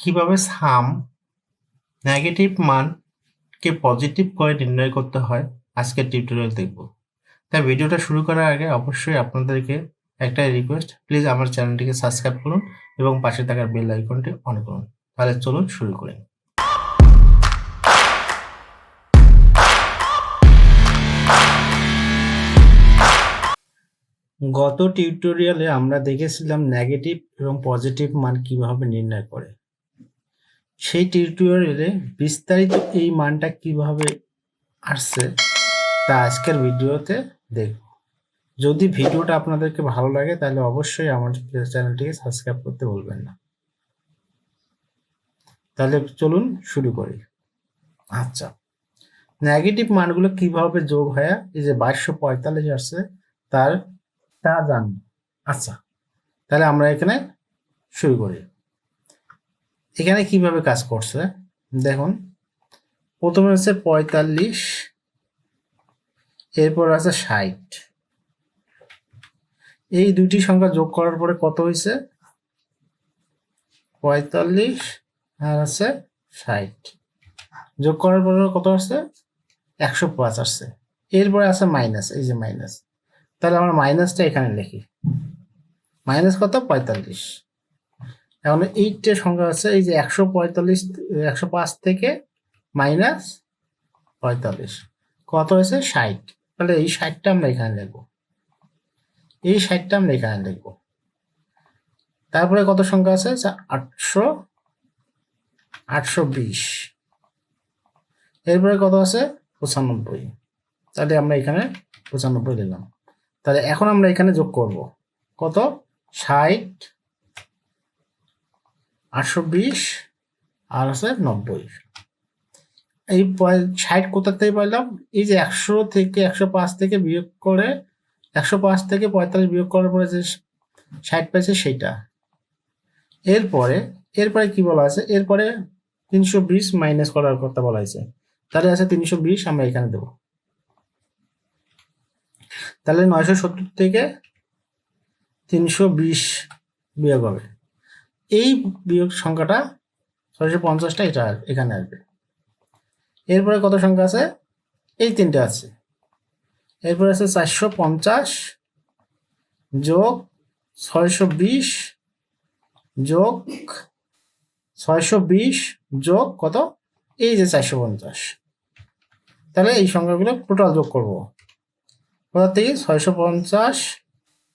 কীভাবে সাম নেগেটিভ মানকে পজিটিভ করে নির্ণয় করতে হয়, আজকের টিউটোরিয়াল দেখব। তাই ভিডিওটা শুরু করার আগে অবশ্যই আপনাদেরকে একটা রিকোয়েস্ট প্লিজ আমার চ্যানেলটিকে সাবস্ক্রাইব করুন এবং পাশে থাকার বেল আইকনটি অন করুন। তাহলে চলুন শুরু করি। গত টিউটোরিয়ালে আমরা দেখেছিলাম নেগেটিভ এবং পজিটিভ মান কীভাবে নির্ণয় করে। সেই টিউটোরিয়ালে বিস্তারিত এই মানটা কীভাবে আসছে তা আজকের ভিডিওতে দেখব। যদি ভিডিওটা আপনাদেরকে ভালো লাগে, তাহলে অবশ্যই আমার চ্যানেলটিকে সাবস্ক্রাইব করতে ভুলবেন না। তাহলে চলুন শুরু করি। আচ্ছা নেগেটিভ মানগুলো কীভাবে যোগ হয়? এই যে বাইশশো পঁয়তাল্লিশ আসছে, তার, তা জানব। আচ্ছা তাহলে আমরা এখানে শুরু করি। এখানে কীভাবে কাজ করছে? দেখুন, প্রথমে হচ্ছে পঁয়তাল্লিশ, এরপর আছে ষাট। এই দুটি সংখ্যা যোগ করার পরে কত হয়েছে? পঁয়তাল্লিশ আর আছে ষাট। যোগ করার পরে কত আসছে? একশো পাঁচ আসছে। এরপরে আছে মাইনাস, এই যে মাইনাস। তাহলে আমরা মাইনাসটা এখানে লিখি। মাইনাস কত? পঁয়তাল্লিশ। এখন এইটের সংখ্যা আছে, এই যে একশো পঁয়তাল্লিশ, একশো পাঁচ থেকে মাইনাস পঁয়তাল্লিশ। কত হয়েছে? ষাট। তাহলে এই ষাটটা আমরা এখানে লিখব। এই ষাটটা আমরা এখানে লিখব। তারপরে কত সংখ্যা আছে? আটশো আটশো বিশ। এরপরে কত আছে? পঁচানব্বই। তাহলে আমরা এখানে পঁচানব্বই দিলাম তাহলে এখন আমরা এখানে যোগ করব। কত? ষাট আটশো বিশ আর আছে নব্বই। এই ষাট কোথা থেকে পাইলাম? এই যে একশো থেকে একশো পাঁচ থেকে বিয়োগ করে একশো পাঁচ থেকে পঁয়তাল্লিশ বিয়োগ করার পরে যে ষাট পেয়েছে সেইটা। এরপরে এরপরে কি বলা আছে? এরপরে তিনশো বিশ মাইনাস করার কথা বলা হয়েছে। তাহলে আছে তিনশো বিশ, আমরা এখানে দেবো। তাহলে নয়শো সত্তর থেকে তিনশো বিশ বিয়োগ হবে। এই বিয়োগ সংখ্যাটা ছয়শো পঞ্চাশটা এটা এখানে আসবে। এরপরে কত সংখ্যা আছে? এই তিনটে আছে। এরপরে আছে চারশো পঞ্চাশ যোগ ছয়শো বিশ যোগ ছয়শো বিশ যোগ কত? এই যে চারশো পঞ্চাশ। তাহলে এই সংখ্যাগুলো টোটাল যোগ করব। কোথা থেকে? ছয়শো পঞ্চাশ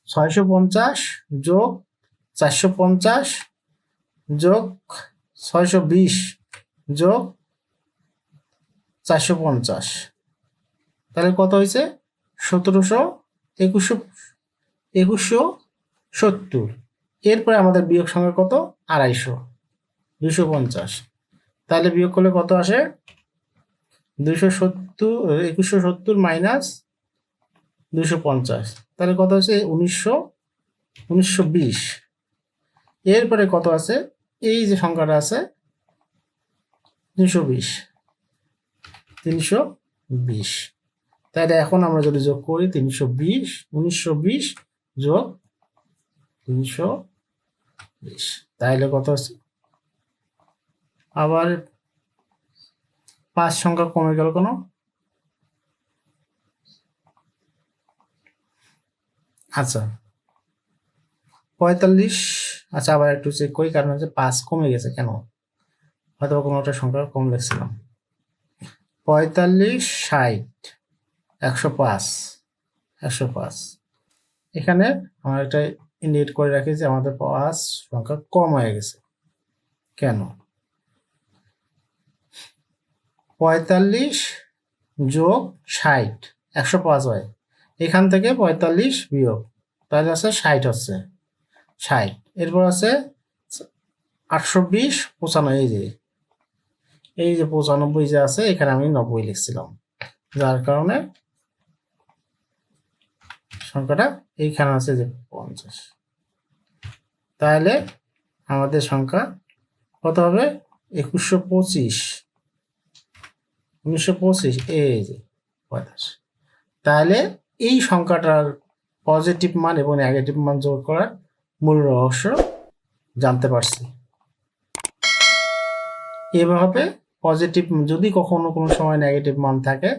ছয়শো পঞ্চাশ যোগ চারশো পঞ্চাশ যোগ ছয়শো বিশ, যোগ চারশো পঞ্চাশ। তাহলে কত হয়েছে? সতেরোশো একুশশো একুশশো সত্তর। এরপরে আমাদের বিয়োগ সংখ্যা কত? আড়াইশো দুশো পঞ্চাশ। তাহলে বিয়োগ করলে কত আসে? দুশো সত্তর, একুশশো সত্তর মাইনাস দুশো পঞ্চাশ। তাহলে কত আছে উনিশশো উনিশশো বিশ। এরপরে কত আছে? এই যে সংখ্যাটা আছে তিনশো বিশ। তিনশো বিশ। তাহলে এখন আমরা যদি যোগ করি, তিনশো বিশ, উনিশশো বিশ যোগ তিনশো বিশ। তাহলে কত আছে আবার পাঁচ সংখ্যা কমে গেল কোনো? আচ্ছা পঁয়তাল্লিশ আচ্ছা আবার একটু চেক করি, কারণ হচ্ছে পাঁচ কমে গেছে কেন? হয়তো কোনো একটা সংখ্যা কম লিখছিলাম পঁয়তাল্লিশ, ষাট, একশো পাঁচ একশো পাঁচ। এখানে আমরা একটা ইন্ডিকেট করে রাখি যে আমাদের পাঁচ সংখ্যা কম হয়ে গেছে। কেন? পঁয়তাল্লিশ যোগ ষাট, একশো পাঁচ হয়। এখান থেকে পঁয়তাল্লিশ বিয়োগ, তাহলে আছে ষাট হচ্ছে। ষাট। এরপর আছে আটশো বিশ, পঁচানব্বই, এই যে। এই যে পঁচানব্বই যে আছে, এখানে আমি নব্বই লিখছিলাম। যার কারণে সংখ্যাটা এইখানে আছে যে পঞ্চাশ। তাহলে আমাদের সংখ্যা কত হবে? একুশশো পঁচিশ। উনিশশো পঁচিশ, এই যে পঁয়তাশ তাহলে এই সংখ্যাটার পজিটিভ মান এবং নেগেটিভ মান যোগ করার মূল রহস্য জানতে পারছি। এভাবে পজিটিভ যদি কখনো কোনো সময় নেগেটিভ মান থাকে,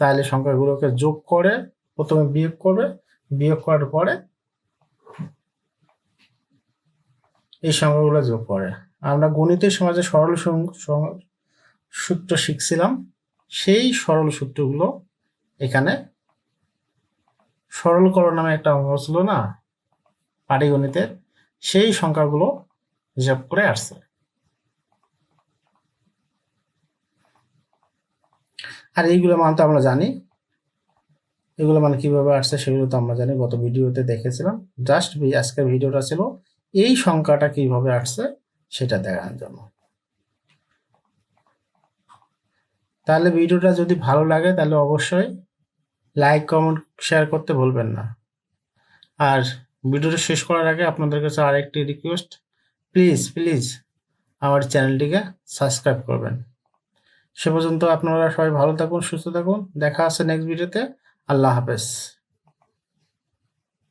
তাহলে সংখ্যাগুলোকে যোগ করে প্রথমে বিয়োগ করবে। বিয়োগ করার পরে এই সংখ্যাগুলো যোগ করে। আমরা গণিতের সমাজে সরল সূত্র শিখছিলাম। সেই সরল সূত্রগুলো এখানে সরলকরণ নামে একটা অঙ্গ ছিল না? পাটিগণিতের সেই সংখ্যাগুলো হিসাব করে আসছে। আর এইগুলো মান তো আমরা জানি। এগুলো মানে কীভাবে আসছে সেগুলো তো আমরা জানি। গত ভিডিওতে দেখেছিলাম। জাস্ট আজকের ভিডিওটা ছিল এই সংখ্যাটা কীভাবে আসছে সেটা দেখানোর জন্য। তাহলে ভিডিওটা যদি ভালো লাগে তাহলে অবশ্যই লাইক, কমেন্ট শেয়ার করতে ভুলবেন না। আর ভিডিওটা শেষ করার আগে আপনাদের কাছে আরেকটি রিকোয়েস্ট প্লিজ প্লিজ আমার চ্যানেলটিকে সাবস্ক্রাইব করবেন। সে পর্যন্ত আপনারা সবাই ভালো থাকুন, সুস্থ থাকুন। দেখা আছে নেক্সট ভিডিওতে আল্লাহ হাফেজ।